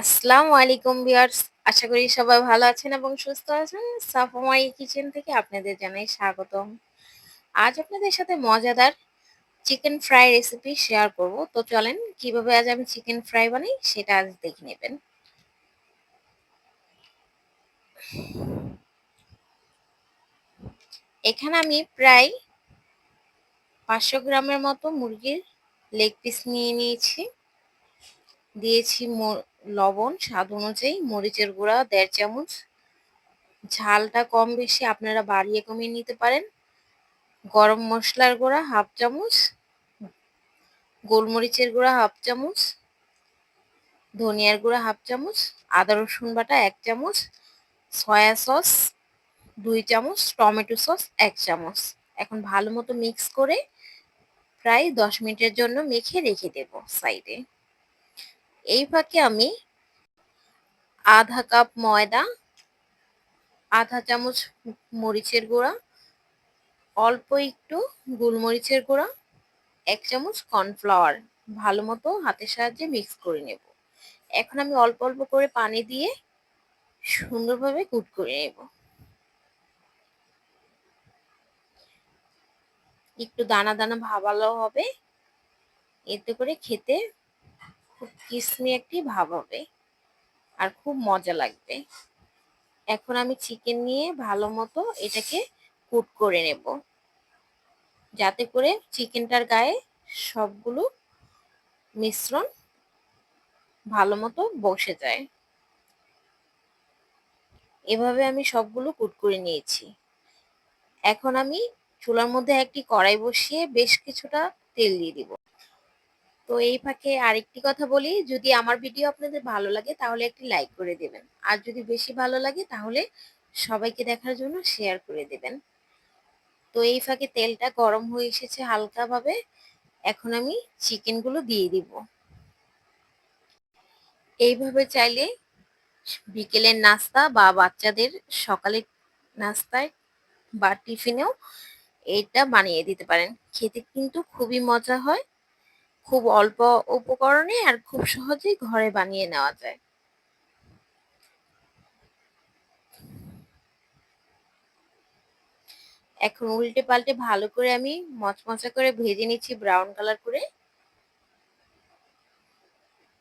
আসসালামু আলাইকুম ভিউয়ার্স। আশা করি সবাই ভালো আছেন এবং সুস্থ আছেন। সাফামাই কিচেন থেকে আপনাদের জানাই স্বাগতম। আজ আপনাদের সাথে মজাদার চিকেন ফ্রাই রেসিপি শেয়ার করব। তো চলেন, কীভাবে আজ আমি চিকেন ফ্রাই বানাই সেটা আজ দেখে নেবেন। এখানে আমি প্রায় পাঁচশো গ্রামের মতো মুরগির লেগ পিস নিয়ে নিয়েছি। দিয়েছি লবণ, স্বাদ অনুযায়ী মরিচের গুঁড়া, দেড় চামচ। ঝালটা কম বেশি আপনারা বাড়িয়ে কমিয়ে নিতে পারেন। গরম মশলার গুঁড়া হাফ চামচ। গোলমরিচের গুঁড়া হাফ চামচ। ধনিয়ার গুঁড়া হাফ চামচ। আদা, রসুন বাটা এক চামচ। সয়া সস দুই চামচ। টমেটো সস এক চামচ। এখন ভালো মতো মিক্স করে প্রায় দশ মিনিটের জন্য মেখে রেখে দেব সাইডে। এই ফাঁকে আমি আধা কাপ ময়দা, আধা চামচ মরিচের গুঁড়া, অল্প একটু গোলমরিচের গুঁড়া, এক চামচ কর্নফ্লাওয়ার ভালো মতো হাতের সাহায্যে মিক্স করে নেব। এখন আমি অল্প অল্প করে পানি দিয়ে সুন্দরভাবে কুট করে নেব। একটু দানা দানা ভাবালো হবে। এতে করে খেতে খুব কিসমি একটি ভাব হবে আর খুব মজা লাগবে। এখন আমি চিকেন নিয়ে ভালো মতো এটাকে কুট করে নেব। যাতে করে চিকেনটার গায়ে সবগুলো মিশ্রণ ভালো মতো বসে যায়। এভাবে আমি সবগুলো কুট করে নিয়েছি। এখন আমি চুলার মধ্যে একটি কড়াই বসিয়ে বেশ কিছুটা তেল দিয়ে দিব। তো এই ফাঁকে আরেকটি কথা বলি, যদি আমার ভিডিও আপনাদের ভালো লাগে তাহলে একটি লাইক করে দেবেন। আর যদি বেশি ভালো লাগে তাহলে সবাইকে দেখার জন্য শেয়ার করে দেবেন। তো এই ফাঁকে তেলটা গরম হয়ে এসেছে হালকাভাবে। এখন আমি চিকেনগুলো দিয়ে দিব। এইভাবে চাইলে বিকেলের নাস্তা বা বাচ্চাদের সকালের নাস্তায় বা টিফিনেও এটা বানিয়ে দিতে পারেন। খেতে কিন্তু খুবই মজা হয়। খুব অল্প উপকরণে আর খুব সহজেই ঘরে বানিয়ে নেওয়া যায়। এখন উল্টে পাল্টে ভালো করে আমি মচমচা করে ভেজে নিচ্ছি ব্রাউন কালার করে।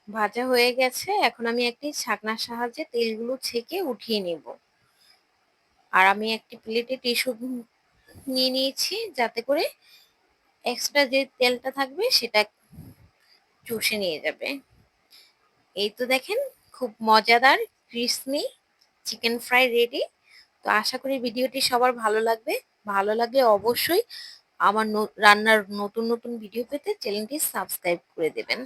ভাজা হয়ে গেছে, এখন আমি একটি ছাকনার সাহায্যে তেলগুলো ছেঁকে উঠিয়ে নেব। আর আমি একটি প্লেটে টিস্যু নিয়ে নিয়েছি যাতে করে এক্সট্রা যে তেলটা থাকবে সেটা চুষে নিয়ে যাবে। এই তো দেখেন, খুব মজাদার ক্রিসমি চিকেন ফ্রাই রেডি তো আশা করি ভিডিওটি সবার ভালো লাগবে। ভালো লাগলে অবশ্যই আমার রান্নার নতুন নতুন ভিডিও পেতে চ্যানেলটি সাবস্ক্রাইব করে দেবেন।